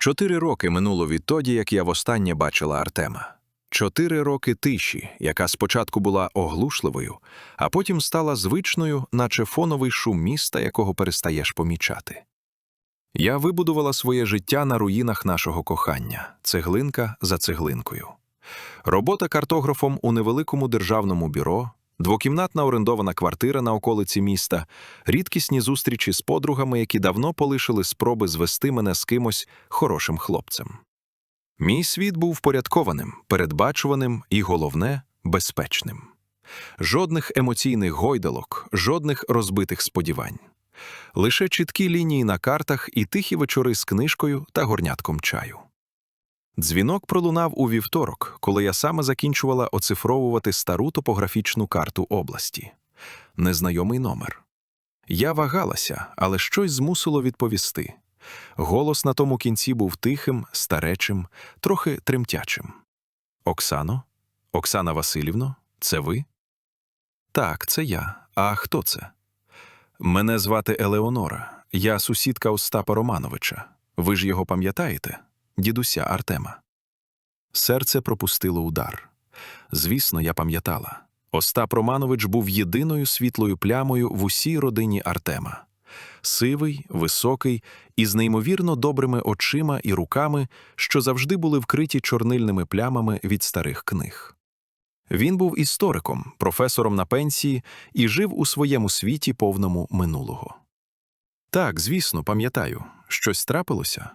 Чотири роки минуло відтоді, як я востаннє бачила Артема. Чотири роки тиші, яка спочатку була оглушливою, а потім стала звичною, наче фоновий шум міста, якого перестаєш помічати. Я вибудувала своє життя на руїнах нашого кохання, цеглинка за цеглинкою. Робота картографом у невеликому державному бюро, двокімнатна орендована квартира на околиці міста, рідкісні зустрічі з подругами, які давно полишили спроби звести мене з кимось хорошим хлопцем. Мій світ був впорядкованим, передбачуваним і, головне, безпечним. Жодних емоційних гойдалок, жодних розбитих сподівань. Лише чіткі лінії на картах і тихі вечори з книжкою та горнятком чаю. Дзвінок пролунав у вівторок, коли я саме закінчувала оцифровувати стару топографічну карту області. Незнайомий номер. Я вагалася, але щось змусило відповісти. Голос на тому кінці був тихим, старечим, трохи тремтячим. Оксано? Оксана Васильівно, це ви? Так, це я. А хто це? Мене звати Елеонора. Я сусідка Остапа Романовича. Ви ж його пам'ятаєте? Дідуся Артема. Серце пропустило удар. Звісно, я пам'ятала. Остап Романович був єдиною світлою плямою в усій родині Артема. Сивий, високий і з неймовірно добрими очима і руками, що завжди були вкриті чорнильними плямами від старих книг. Він був істориком, професором на пенсії і жив у своєму світі повному минулого. Так, звісно, пам'ятаю, щось трапилося.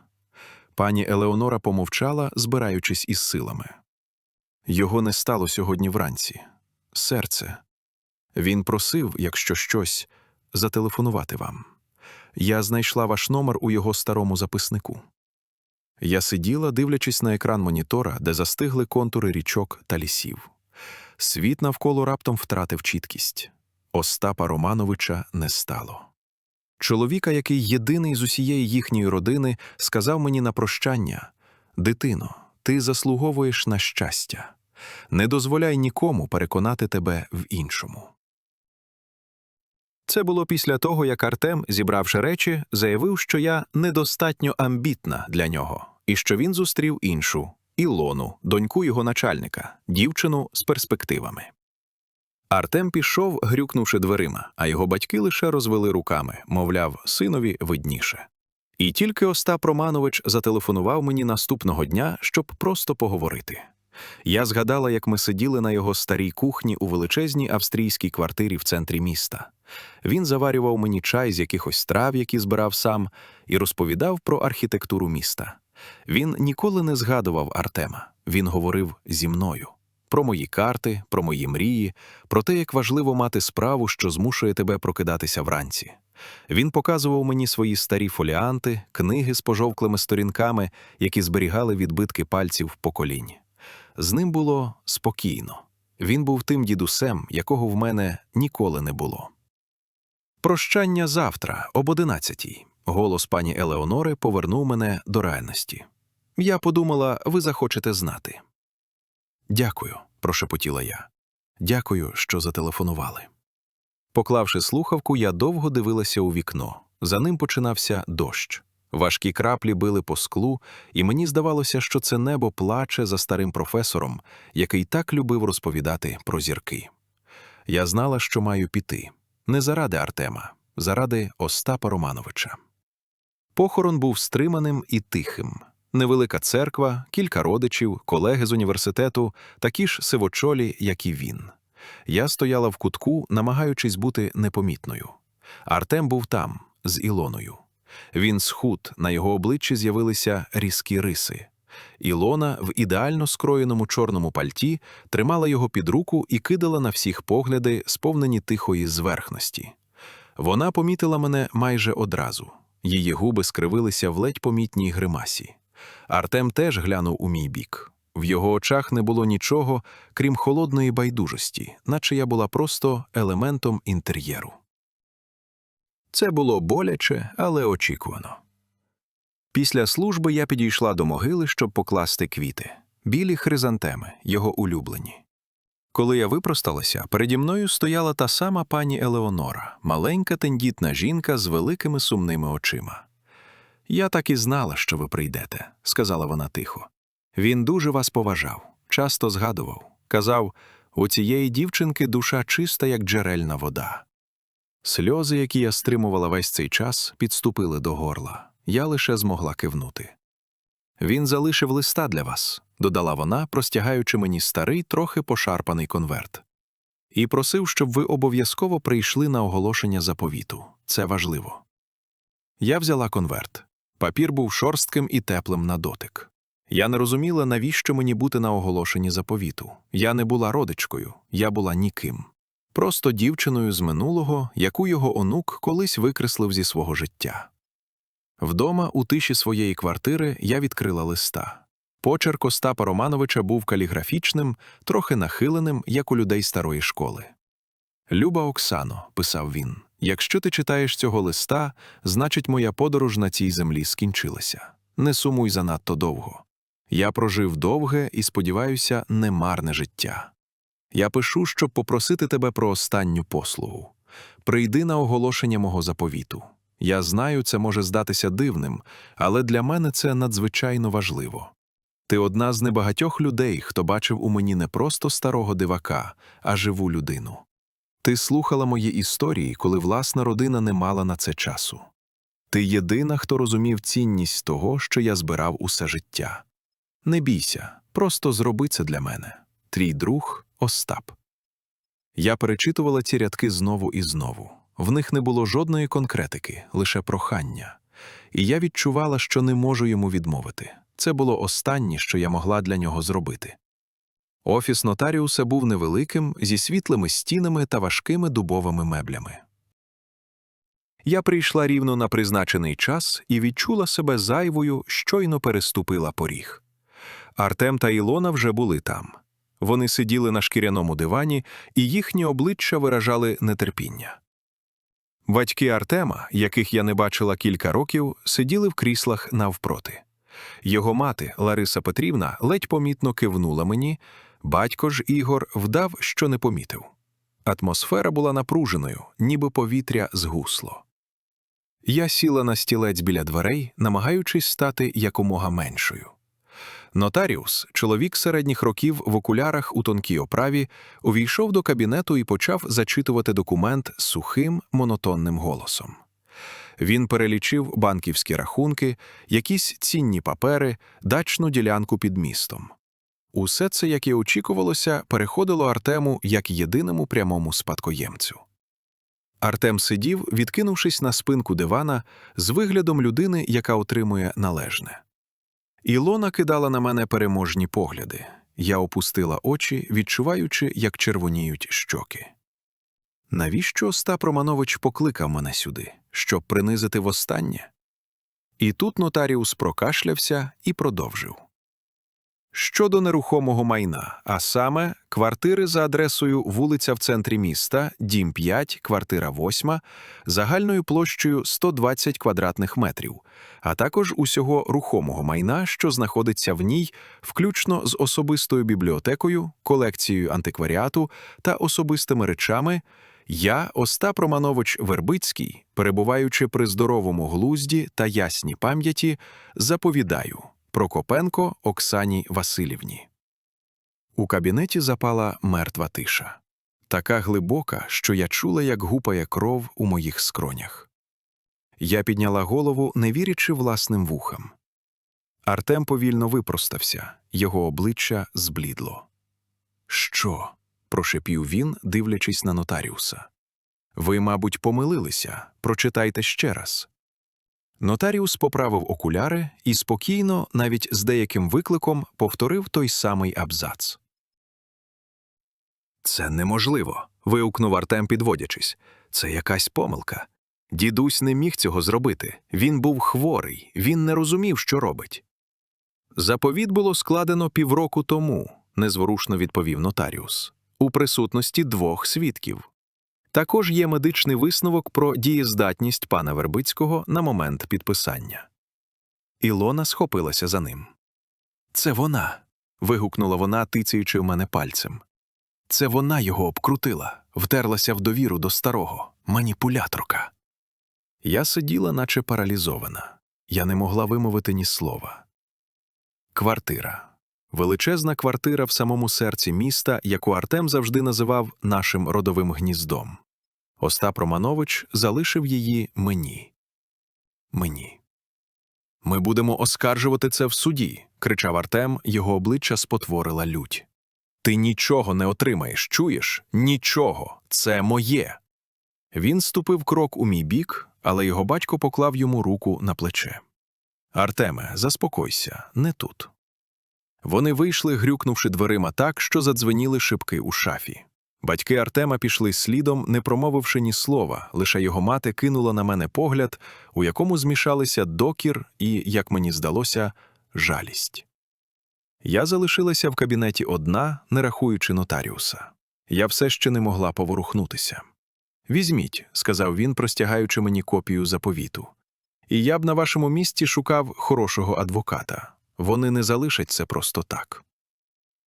Пані Елеонора помовчала, збираючись із силами. Його не стало сьогодні вранці. Серце. Він просив, якщо щось, зателефонувати вам. Я знайшла ваш номер у його старому записнику. Я сиділа, дивлячись на екран монітора, де застигли контури річок та лісів. Світ навколо раптом втратив чіткість. Остапа Романовича не стало. Чоловіка, який єдиний з усієї їхньої родини, сказав мені на прощання: Дитино, ти заслуговуєш на щастя. Не дозволяй нікому переконати тебе в іншому. Це було після того, як Артем, зібравши речі, заявив, що я недостатньо амбітна для нього, і що він зустрів іншу Ілону, доньку його начальника, дівчину з перспективами. Артем пішов, грюкнувши дверима, а його батьки лише розвели руками, мовляв, синові видніше. І тільки Остап Романович зателефонував мені наступного дня, щоб просто поговорити. Я згадала, як ми сиділи на його старій кухні у величезній австрійській квартирі в центрі міста. Він заварював мені чай з якихось трав, які збирав сам, і розповідав про архітектуру міста. Він ніколи не згадував Артема. Він говорив зі мною про мої карти, про мої мрії, про те, як важливо мати справу, що змушує тебе прокидатися вранці. Він показував мені свої старі фоліанти, книги з пожовклими сторінками, які зберігали відбитки пальців поколінь. З ним було спокійно. Він був тим дідусем, якого в мене ніколи не було. Прощання завтра, об одинадцятій. Голос пані Елеонори повернув мене до реальності. Я подумала, ви захочете знати. Дякую, прошепотіла я. Дякую, що зателефонували. Поклавши слухавку, я довго дивилася у вікно. За ним починався дощ. Важкі краплі били по склу, і мені здавалося, що це небо плаче за старим професором, який так любив розповідати про зірки. Я знала, що маю піти не заради Артема, заради Остапа Романовича. Похорон був стриманим і тихим. Невелика церква, кілька родичів, колеги з університету, такі ж сивочолі, як і він. Я стояла в кутку, намагаючись бути непомітною. Артем був там, з Ілоною. Він схуд, на його обличчі з'явилися різкі риси. Ілона в ідеально скроєному чорному пальті тримала його під руку і кидала на всіх погляди, сповнені тихої зверхності. Вона помітила мене майже одразу. Її губи скривилися в ледь помітній гримасі. Артем теж глянув у мій бік. В його очах не було нічого, крім холодної байдужості, наче я була просто елементом інтер'єру. Це було боляче, але очікувано. Після служби я підійшла до могили, щоб покласти квіти білі хризантеми, його улюблені. Коли я випросталася, переді мною стояла та сама пані Елеонора, маленька тендітна жінка з великими сумними очима. Я так і знала, що ви прийдете, сказала вона тихо. Він дуже вас поважав, часто згадував. Казав, у цієї дівчинки душа чиста, як джерельна вода. Сльози, які я стримувала весь цей час, підступили до горла. Я лише змогла кивнути. Він залишив листа для вас, додала вона, простягаючи мені старий, трохи пошарпаний конверт. І просив, щоб ви обов'язково прийшли на оголошення заповіту. Це важливо. Я взяла конверт. Папір був шорстким і теплим на дотик. Я не розуміла, навіщо мені бути на оголошенні заповіту. Я не була родичкою, я була ніким. Просто дівчиною з минулого, яку його онук колись викреслив зі свого життя. Вдома, у тиші своєї квартири, я відкрила листа. Почерк Остапа Романовича був каліграфічним, трохи нахиленим, як у людей старої школи. Люба Оксано, писав він, якщо ти читаєш цього листа, значить, моя подорож на цій землі скінчилася. Не сумуй занадто довго. Я прожив довге і, сподіваюся, немарне життя. Я пишу, щоб попросити тебе про останню послугу. Прийди на оголошення мого заповіту. Я знаю, це може здатися дивним, але для мене це надзвичайно важливо. Ти одна з небагатьох людей, хто бачив у мені не просто старого дивака, а живу людину. Ти слухала мої історії, коли власна родина не мала на це часу. Ти єдина, хто розумів цінність того, що я збирав усе життя. Не бійся, просто зроби це для мене. Твій друг Остап. Я перечитувала ці рядки знову і знову. В них не було жодної конкретики, лише прохання. І я відчувала, що не можу йому відмовити. Це було останнє, що я могла для нього зробити. Офіс нотаріуса був невеликим, зі світлими стінами та важкими дубовими меблями. Я прийшла рівно на призначений час і відчула себе зайвою, щойно переступила поріг. Артем та Ілона вже були там. Вони сиділи на шкіряному дивані, і їхні обличчя виражали нетерпіння. Батьки Артема, яких я не бачила кілька років, сиділи в кріслах навпроти. Його мати, Лариса Петрівна, ледь помітно кивнула мені, батько ж Ігор вдав, що не помітив. Атмосфера була напруженою, ніби повітря згусло. Я сіла на стілець біля дверей, намагаючись стати якомога меншою. Нотаріус, чоловік середніх років в окулярах у тонкій оправі, увійшов до кабінету і почав зачитувати документ сухим, монотонним голосом. Він перелічив банківські рахунки, якісь цінні папери, дачну ділянку під містом. Усе це, як і очікувалося, переходило Артему як єдиному прямому спадкоємцю. Артем сидів, відкинувшись на спинку дивана, з виглядом людини, яка отримує належне. Ілона кидала на мене переможні погляди. Я опустила очі, відчуваючи, як червоніють щоки. Навіщо Остап Романович покликав мене сюди, щоб принизити востаннє? І тут нотаріус прокашлявся і продовжив. Щодо нерухомого майна, а саме квартири за адресою вулиця в центрі міста, дім 5, квартира 8, загальною площею 120 квадратних метрів, а також усього рухомого майна, що знаходиться в ній, включно з особистою бібліотекою, колекцією антикваріату та особистими речами, я, Остап Романович Вербицький, перебуваючи при здоровому глузді та ясній пам'яті, заповідаю. Прокопенко Оксані Васильівні. У кабінеті запала мертва тиша, така глибока, що я чула, як гупає кров у моїх скронях. Я підняла голову, не вірячи власним вухам. Артем повільно випростався, його обличчя зблідло. Що? прошепів він, дивлячись на нотаріуса. Ви, мабуть, помилилися. Прочитайте ще раз. Нотаріус поправив окуляри і спокійно, навіть з деяким викликом, повторив той самий абзац. Це неможливо. вигукнув Артем, підводячись. Це якась помилка. Дідусь не міг цього зробити. Він був хворий, він не розумів, що робить. Заповіт було складено півроку тому, незворушно відповів нотаріус, у присутності двох свідків. Також є медичний висновок про дієздатність пана Вербицького на момент підписання. Ілона схопилася за ним. Це вона. вигукнула вона, тицяючи в мене пальцем. Це вона його обкрутила, втерлася в довіру до старого, маніпуляторка. Я сиділа, наче паралізована. Я не могла вимовити ні слова. Квартира. Величезна квартира в самому серці міста, яку Артем завжди називав нашим родовим гніздом. Остап Романович залишив її мені. Мені. Ми будемо оскаржувати це в суді, кричав Артем, його обличчя спотворила лють. Ти нічого не отримаєш, чуєш? Нічого. Це моє. Він ступив крок у мій бік, але його батько поклав йому руку на плече. Артеме, заспокойся, не тут. Вони вийшли, грюкнувши дверима так, що задзвеніли шибки у шафі. Батьки Артема пішли слідом, не промовивши ні слова, лише його мати кинула на мене погляд, у якому змішалися докір і, як мені здалося, жалість. Я залишилася в кабінеті одна, не рахуючи нотаріуса. Я все ще не могла поворухнутися. Візьміть, сказав він, простягаючи мені копію заповіту. І я б на вашому місці шукав хорошого адвоката. Вони не залишать це просто так.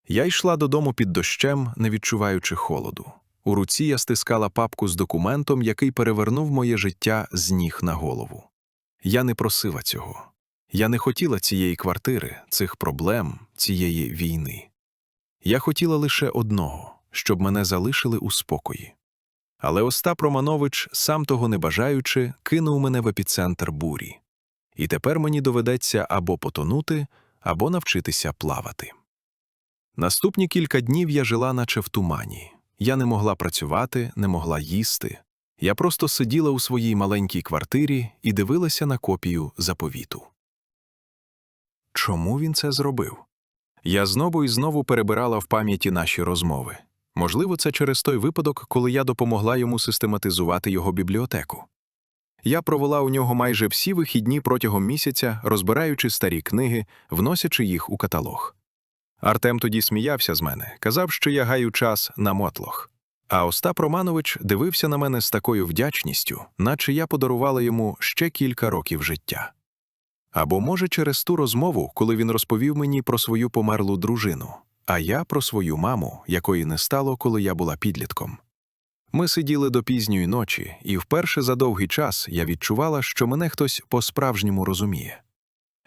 Я йшла додому під дощем, не відчуваючи холоду. У руці я стискала папку з документом, який перевернув моє життя з ніг на голову. Я не просила цього. Я не хотіла цієї квартири, цих проблем, цієї війни. Я хотіла лише одного щоб мене залишили у спокої. Але Остап Романович, сам того не бажаючи, кинув мене в епіцентр бурі. І тепер мені доведеться або потонути, або навчитися плавати. Наступні кілька днів я жила, наче в тумані. Я не могла працювати, не могла їсти. Я просто сиділа у своїй маленькій квартирі і дивилася на копію заповіту. Чому він це зробив? Я знову і знову перебирала в пам'яті наші розмови. Можливо, це через той випадок, коли я допомогла йому систематизувати його бібліотеку. Я провела у нього майже всі вихідні протягом місяця, розбираючи старі книги, вносячи їх у каталог. Артем тоді сміявся з мене, казав, що я гаю час на мотлох. А Остап Романович дивився на мене з такою вдячністю, наче я подарувала йому ще кілька років життя. Або, може, через ту розмову, коли він розповів мені про свою померлу дружину, а я про свою маму, якої не стало, коли я була підлітком. Ми сиділи до пізньої ночі, і вперше за довгий час я відчувала, що мене хтось по-справжньому розуміє.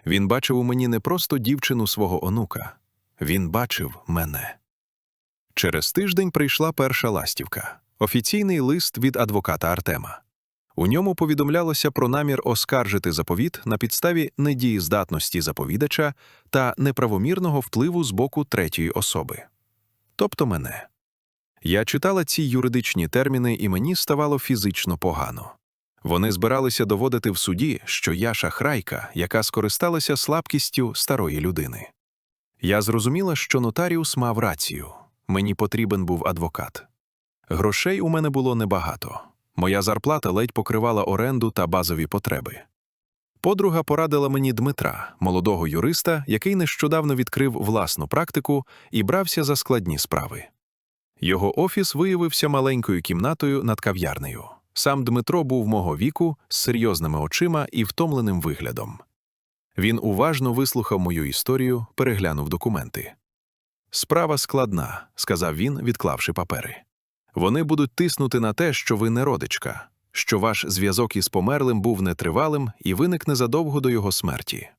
Він бачив у мені не просто дівчину свого онука, він бачив мене. Через тиждень прийшла перша ластівка офіційний лист від адвоката Артема. У ньому повідомлялося про намір оскаржити заповіт на підставі недієздатності заповідача та неправомірного впливу з боку третьої особи, тобто мене. Я читала ці юридичні терміни, і мені ставало фізично погано. Вони збиралися доводити в суді, що я шахрайка, яка скористалася слабкістю старої людини. Я зрозуміла, що нотаріус мав рацію мені потрібен був адвокат. Грошей у мене було небагато. Моя зарплата ледь покривала оренду та базові потреби. Подруга порадила мені Дмитра, молодого юриста, який нещодавно відкрив власну практику і брався за складні справи. Його офіс виявився маленькою кімнатою над кав'ярнею. Сам Дмитро був мого віку з серйозними очима і втомленим виглядом. Він уважно вислухав мою історію, переглянув документи. Справа складна, сказав він, відклавши папери. Вони будуть тиснути на те, що ви не родичка, що ваш зв'язок із померлим був нетривалим і виник незадовго до його смерті.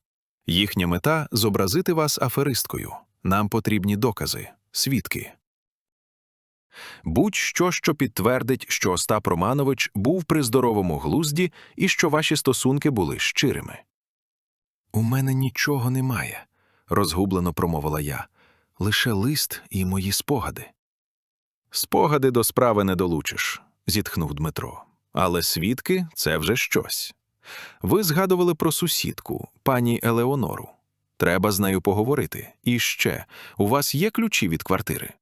Їхня мета зобразити вас аферисткою. Нам потрібні докази, свідки. Будь-що, що підтвердить, що Остап Романович був при здоровому глузді і що ваші стосунки були щирими. У мене нічого немає, розгублено промовила я, лише лист і мої спогади. Спогади до справи не долучиш, зітхнув Дмитро. Але свідки це вже щось. Ви згадували про сусідку, пані Елеонору. Треба з нею поговорити. І ще, у вас є ключі від квартири?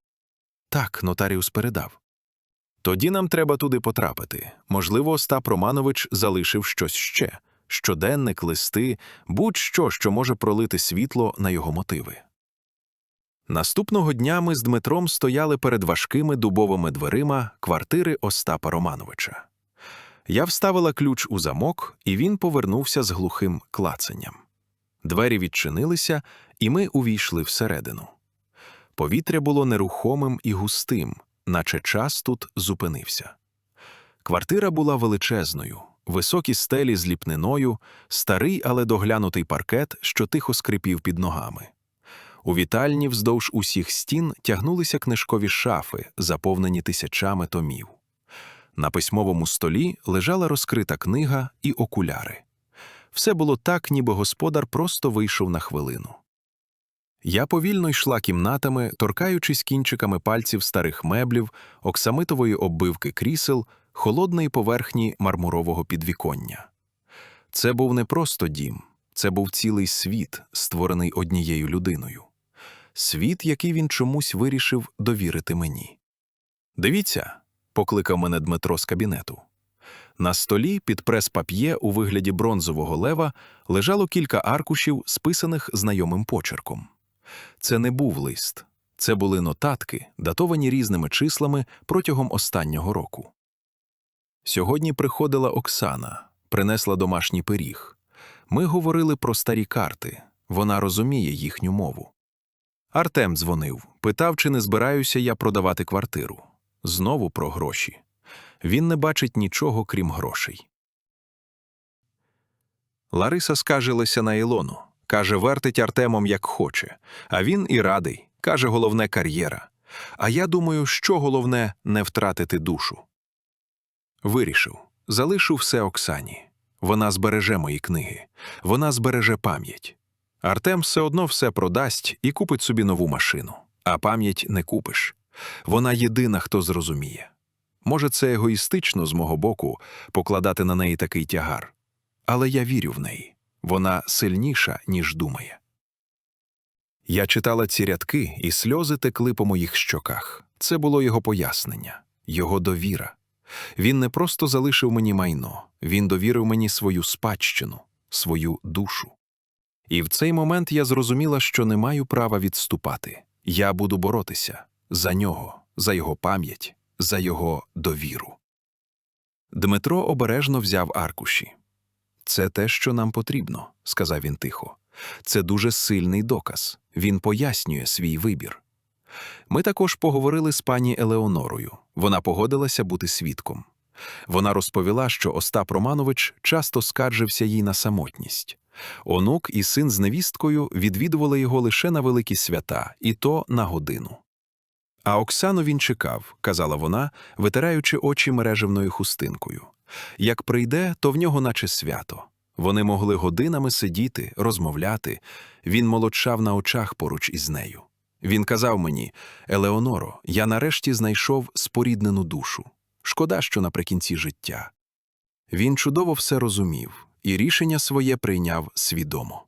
Так, нотаріус передав. Тоді нам треба туди потрапити. Можливо, Остап Романович залишив щось ще щоденник, листи, будь-що, що може пролити світло на його мотиви. Наступного дня ми з Дмитром стояли перед важкими дубовими дверима квартири Остапа Романовича. Я вставила ключ у замок, і він повернувся з глухим клацанням. Двері відчинилися, і ми увійшли всередину. Повітря було нерухомим і густим, наче час тут зупинився. Квартира була величезною, високі стелі з ліпниною, старий, але доглянутий паркет, що тихо скрипів під ногами. У вітальні вздовж усіх стін тягнулися книжкові шафи, заповнені тисячами томів. На письмовому столі лежала розкрита книга і окуляри. Все було так, ніби господар просто вийшов на хвилину. Я повільно йшла кімнатами, торкаючись кінчиками пальців старих меблів, оксамитової оббивки крісел, холодної поверхні мармурового підвіконня. Це був не просто дім, це був цілий світ, створений однією людиною. Світ, який він чомусь вирішив довірити мені. Дивіться, покликав мене Дмитро з кабінету. На столі під прес-пап'є у вигляді бронзового лева лежало кілька аркушів, списаних знайомим почерком. Це не був лист, це були нотатки, датовані різними числами протягом останнього року. Сьогодні приходила Оксана, принесла домашній пиріг. Ми говорили про старі карти, вона розуміє їхню мову. Артем дзвонив, питав, чи не збираюся я продавати квартиру. Знову про гроші. Він не бачить нічого, крім грошей. Лариса скажилася на Ілону. Каже, вертить Артемом як хоче. А він і радий. Каже, головне кар'єра. А я думаю, що головне не втратити душу. Вирішив залишу все Оксані. Вона збереже мої книги, вона збереже пам'ять. Артем все одно все продасть і купить собі нову машину, а пам'ять не купиш. Вона єдина, хто зрозуміє. Може, це егоїстично з мого боку покладати на неї такий тягар, але я вірю в неї. Вона сильніша, ніж думає. Я читала ці рядки, і сльози текли по моїх щоках. Це було його пояснення, його довіра. Він не просто залишив мені майно, він довірив мені свою спадщину, свою душу. І в цей момент я зрозуміла, що не маю права відступати. Я буду боротися за нього, за його пам'ять, за його довіру. Дмитро обережно взяв аркуші. Це те, що нам потрібно, сказав він тихо. Це дуже сильний доказ. Він пояснює свій вибір. Ми також поговорили з пані Елеонорою. Вона погодилася бути свідком. Вона розповіла, що Остап Романович часто скаржився їй на самотність. Онук і син з невісткою відвідували його лише на великі свята, і то на годину. А Оксану він чекав, казала вона, витираючи очі мережевною хустинкою. Як прийде, то в нього наче свято. Вони могли годинами сидіти, розмовляти. Він молодшав на очах поруч із нею. Він казав мені Елеоноро, я нарешті знайшов споріднену душу. Шкода, що наприкінці життя. Він чудово все розумів і рішення своє прийняв свідомо.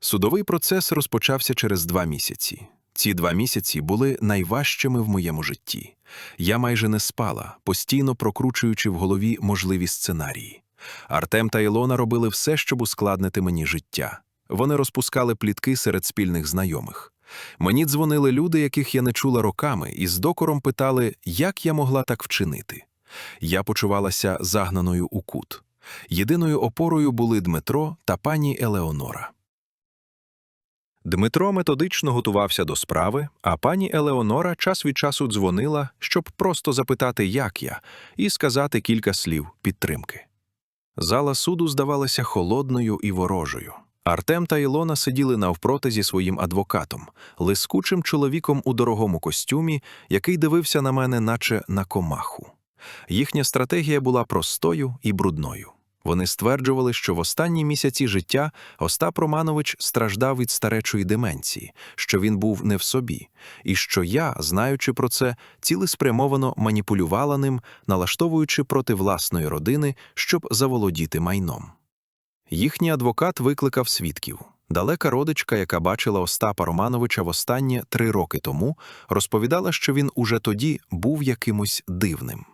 Судовий процес розпочався через два місяці. Ці два місяці були найважчими в моєму житті. Я майже не спала, постійно прокручуючи в голові можливі сценарії. Артем та Ілона робили все, щоб ускладнити мені життя. Вони розпускали плітки серед спільних знайомих. Мені дзвонили люди, яких я не чула роками, і з докором питали, як я могла так вчинити. Я почувалася загнаною у кут. Єдиною опорою були Дмитро та пані Елеонора. Дмитро методично готувався до справи, а пані Елеонора час від часу дзвонила, щоб просто запитати, як я, і сказати кілька слів підтримки. Зала суду здавалася холодною і ворожою. Артем та Ілона сиділи навпроти зі своїм адвокатом, лискучим чоловіком у дорогому костюмі, який дивився на мене, наче на комаху. Їхня стратегія була простою і брудною. Вони стверджували, що в останні місяці життя Остап Романович страждав від старечої деменції, що він був не в собі, і що я, знаючи про це, цілеспрямовано маніпулювала ним, налаштовуючи проти власної родини, щоб заволодіти майном. Їхній адвокат викликав свідків. Далека родичка, яка бачила Остапа Романовича востаннє три роки тому, розповідала, що він уже тоді був якимось дивним.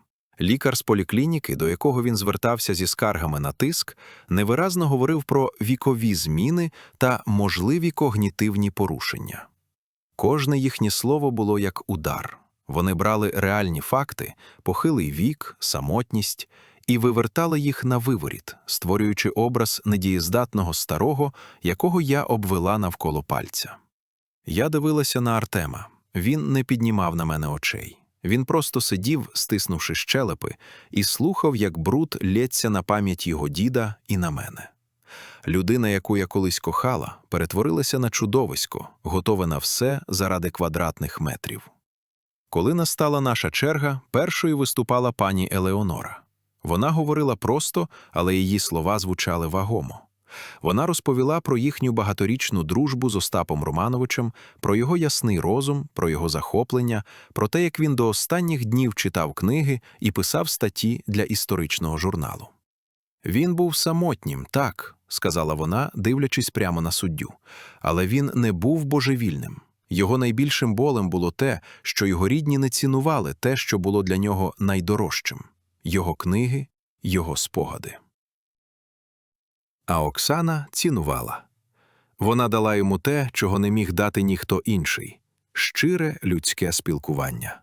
Лікар з поліклініки, до якого він звертався зі скаргами на тиск, невиразно говорив про вікові зміни та можливі когнітивні порушення. Кожне їхнє слово було як удар. Вони брали реальні факти, похилий вік, самотність і вивертали їх на виворіт, створюючи образ недієздатного старого, якого я обвела навколо пальця. Я дивилася на Артема. Він не піднімав на мене очей. Він просто сидів, стиснувши щелепи, і слухав, як бруд лється на пам'ять його діда і на мене. Людина, яку я колись кохала, перетворилася на чудовисько, готове на все заради квадратних метрів. Коли настала наша черга, першою виступала пані Елеонора. Вона говорила просто, але її слова звучали вагомо. Вона розповіла про їхню багаторічну дружбу з Остапом Романовичем, про його ясний розум, про його захоплення, про те, як він до останніх днів читав книги і писав статті для історичного журналу. Він був самотнім, так, сказала вона, дивлячись прямо на суддю, але він не був божевільним. Його найбільшим болем було те, що його рідні не цінували те, що було для нього найдорожчим його книги, його спогади. А Оксана цінувала. Вона дала йому те, чого не міг дати ніхто інший щире людське спілкування.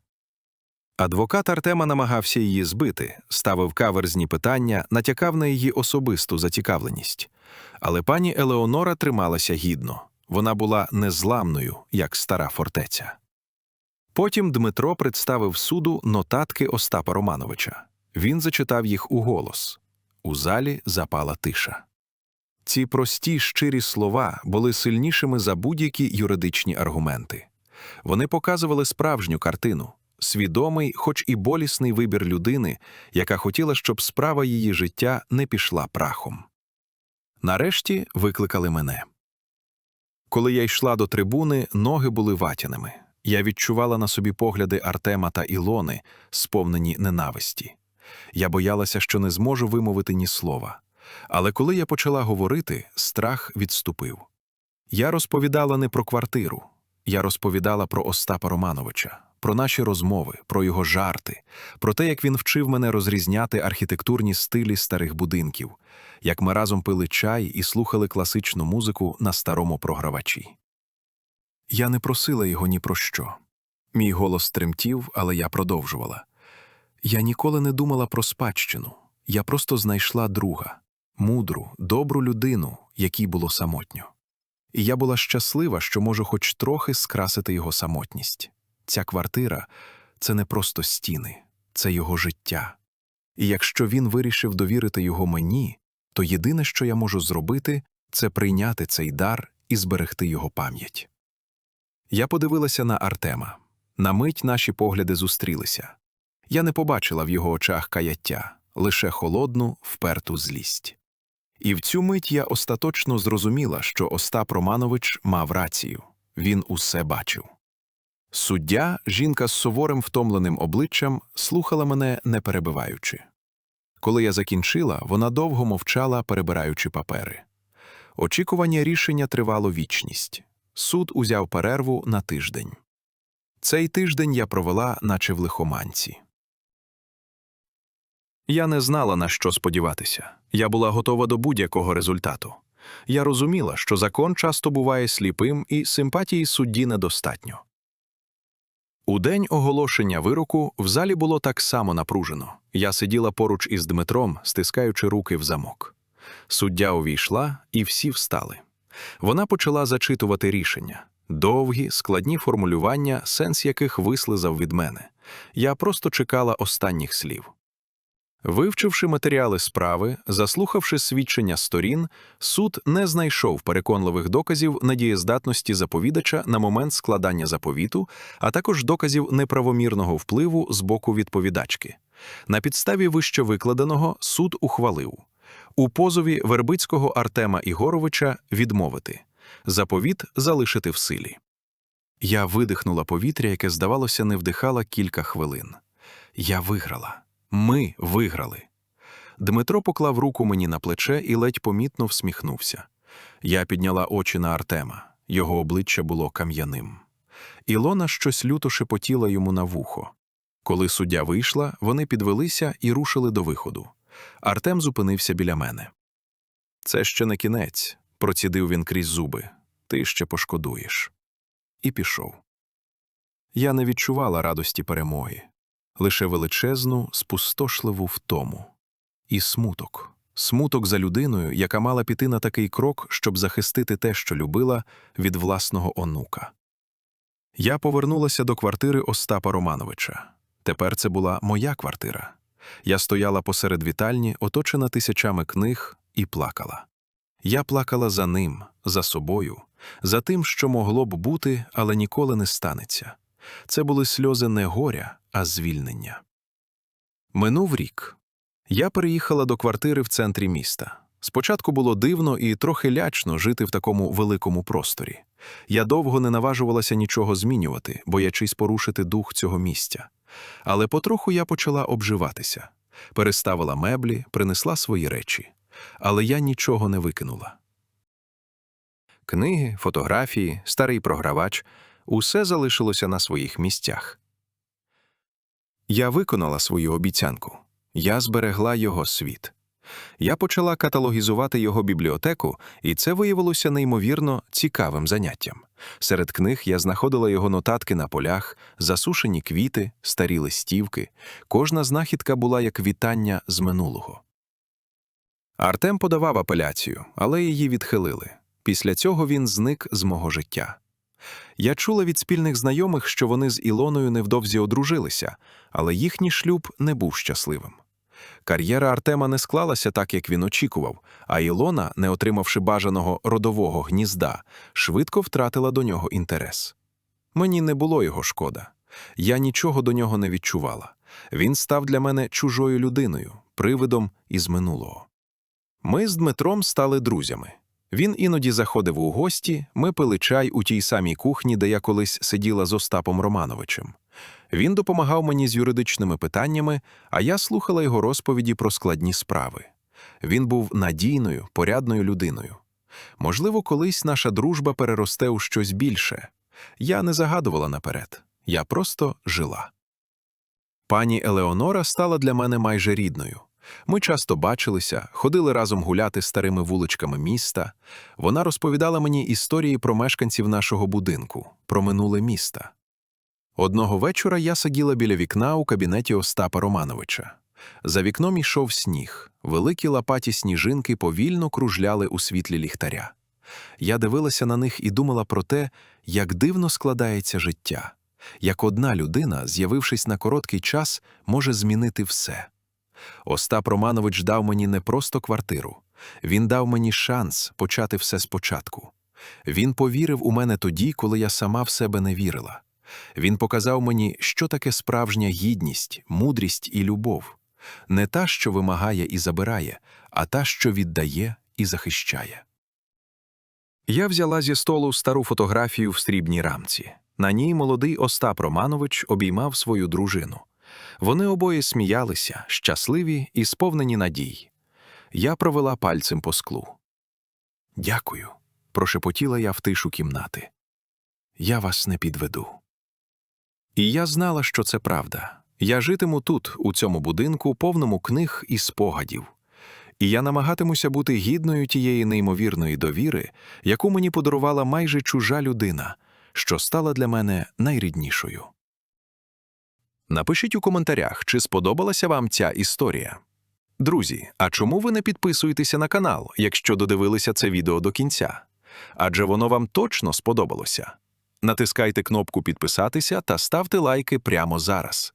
Адвокат Артема намагався її збити, ставив каверзні питання, натякав на її особисту зацікавленість. Але пані Елеонора трималася гідно вона була незламною, як стара фортеця. Потім Дмитро представив суду нотатки Остапа Романовича. Він зачитав їх у голос. У залі запала тиша. Ці прості щирі слова були сильнішими за будь-які юридичні аргументи. Вони показували справжню картину, свідомий, хоч і болісний вибір людини, яка хотіла, щоб справа її життя не пішла прахом. Нарешті викликали мене. Коли я йшла до трибуни, ноги були ватяними. Я відчувала на собі погляди Артема та Ілони, сповнені ненависті. Я боялася, що не зможу вимовити ні слова. Але коли я почала говорити, страх відступив. Я розповідала не про квартиру, я розповідала про Остапа Романовича, про наші розмови, про його жарти, про те, як він вчив мене розрізняти архітектурні стилі старих будинків, як ми разом пили чай і слухали класичну музику на старому програвачі. Я не просила його ні про що. Мій голос тремтів, але я продовжувала. Я ніколи не думала про спадщину. Я просто знайшла друга, мудру, добру людину, якій було самотньо. І я була щаслива, що можу хоч трохи скрасити його самотність. Ця квартира це не просто стіни, це його життя. І якщо він вирішив довірити його мені, то єдине, що я можу зробити, це прийняти цей дар і зберегти його пам'ять. Я подивилася на Артема. На мить наші погляди зустрілися. Я не побачила в його очах каяття, лише холодну, вперту злість. І в цю мить я остаточно зрозуміла, що Остап Романович мав рацію він усе бачив. Суддя, жінка з суворим втомленим обличчям, слухала мене, не перебиваючи. Коли я закінчила, вона довго мовчала, перебираючи папери. Очікування рішення тривало вічність. Суд узяв перерву на тиждень. Цей тиждень я провела, наче в лихоманці. Я не знала, на що сподіватися. Я була готова до будь-якого результату. Я розуміла, що закон часто буває сліпим і симпатії судді недостатньо. У день оголошення вироку в залі було так само напружено. Я сиділа поруч із Дмитром, стискаючи руки в замок. Суддя увійшла, і всі встали. Вона почала зачитувати рішення довгі, складні формулювання, сенс яких вислизав від мене. Я просто чекала останніх слів. Вивчивши матеріали справи, заслухавши свідчення сторін, суд не знайшов переконливих доказів надієздатності заповідача на момент складання заповіту, а також доказів неправомірного впливу з боку відповідачки. На підставі вище викладеного суд ухвалив у позові Вербицького Артема Ігоровича відмовити заповіт залишити в силі. Я видихнула повітря, яке, здавалося, не вдихала кілька хвилин. Я виграла. Ми виграли. Дмитро поклав руку мені на плече і ледь помітно всміхнувся. Я підняла очі на Артема, його обличчя було кам'яним. Ілона щось люто шепотіла йому на вухо. Коли суддя вийшла, вони підвелися і рушили до виходу. Артем зупинився біля мене. Це ще не кінець, процідив він крізь зуби. Ти ще пошкодуєш. І пішов. Я не відчувала радості перемоги лише величезну, спустошливу втому. І смуток, смуток за людиною, яка мала піти на такий крок, щоб захистити те, що любила, від власного онука. Я повернулася до квартири Остапа Романовича. Тепер це була моя квартира. Я стояла посеред вітальні, оточена тисячами книг, і плакала. Я плакала за ним, за собою, за тим, що могло б бути, але ніколи не станеться. Це були сльози не горя, а звільнення. Минув рік. Я переїхала до квартири в центрі міста. Спочатку було дивно і трохи лячно жити в такому великому просторі. Я довго не наважувалася нічого змінювати, боячись порушити дух цього місця. Але потроху я почала обживатися. Переставила меблі, принесла свої речі. Але я нічого не викинула. Книги, фотографії, старий програвач усе залишилося на своїх місцях. Я виконала свою обіцянку. Я зберегла його світ. Я почала каталогізувати його бібліотеку, і це виявилося неймовірно цікавим заняттям. Серед книг я знаходила його нотатки на полях, засушені квіти, старі листівки. Кожна знахідка була як вітання з минулого. Артем подавав апеляцію, але її відхилили. Після цього він зник з мого життя. Я чула від спільних знайомих, що вони з Ілоною невдовзі одружилися, але їхній шлюб не був щасливим. Кар'єра Артема не склалася так, як він очікував, а Ілона, не отримавши бажаного родового гнізда, швидко втратила до нього інтерес. Мені не було його шкода. Я нічого до нього не відчувала. Він став для мене чужою людиною, привидом із минулого. Ми з Дмитром стали друзями. Він іноді заходив у гості, ми пили чай у тій самій кухні, де я колись сиділа з Остапом Романовичем. Він допомагав мені з юридичними питаннями, а я слухала його розповіді про складні справи. Він був надійною, порядною людиною. Можливо, колись наша дружба переросте у щось більше. Я не загадувала наперед, я просто жила. Пані Елеонора стала для мене майже рідною. Ми часто бачилися, ходили разом гуляти старими вуличками міста. Вона розповідала мені історії про мешканців нашого будинку, про минуле міста. Одного вечора я сиділа біля вікна у кабінеті Остапа Романовича. За вікном йшов сніг, великі лопаті сніжинки повільно кружляли у світлі ліхтаря. Я дивилася на них і думала про те, як дивно складається життя, як одна людина, з'явившись на короткий час, може змінити все. Остап Романович дав мені не просто квартиру, він дав мені шанс почати все спочатку. Він повірив у мене тоді, коли я сама в себе не вірила. Він показав мені, що таке справжня гідність, мудрість і любов, не та, що вимагає і забирає, а та, що віддає і захищає. Я взяла зі столу стару фотографію в срібній рамці. На ній молодий Остап Романович обіймав свою дружину. Вони обоє сміялися, щасливі і сповнені надій. Я провела пальцем по склу. Дякую, прошепотіла я в тишу кімнати. Я вас не підведу. І я знала, що це правда. Я житиму тут, у цьому будинку, повному книг і спогадів. І я намагатимуся бути гідною тієї неймовірної довіри, яку мені подарувала майже чужа людина, що стала для мене найріднішою. Напишіть у коментарях, чи сподобалася вам ця історія. Друзі, а чому ви не підписуєтеся на канал, якщо додивилися це відео до кінця? Адже воно вам точно сподобалося. Натискайте кнопку підписатися та ставте лайки прямо зараз.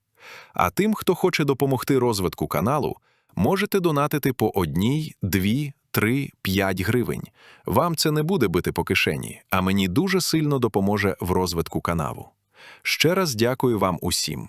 А тим, хто хоче допомогти розвитку каналу, можете донатити по одній, дві, три, п'ять гривень. Вам це не буде бити по кишені, а мені дуже сильно допоможе в розвитку каналу. Ще раз дякую вам усім.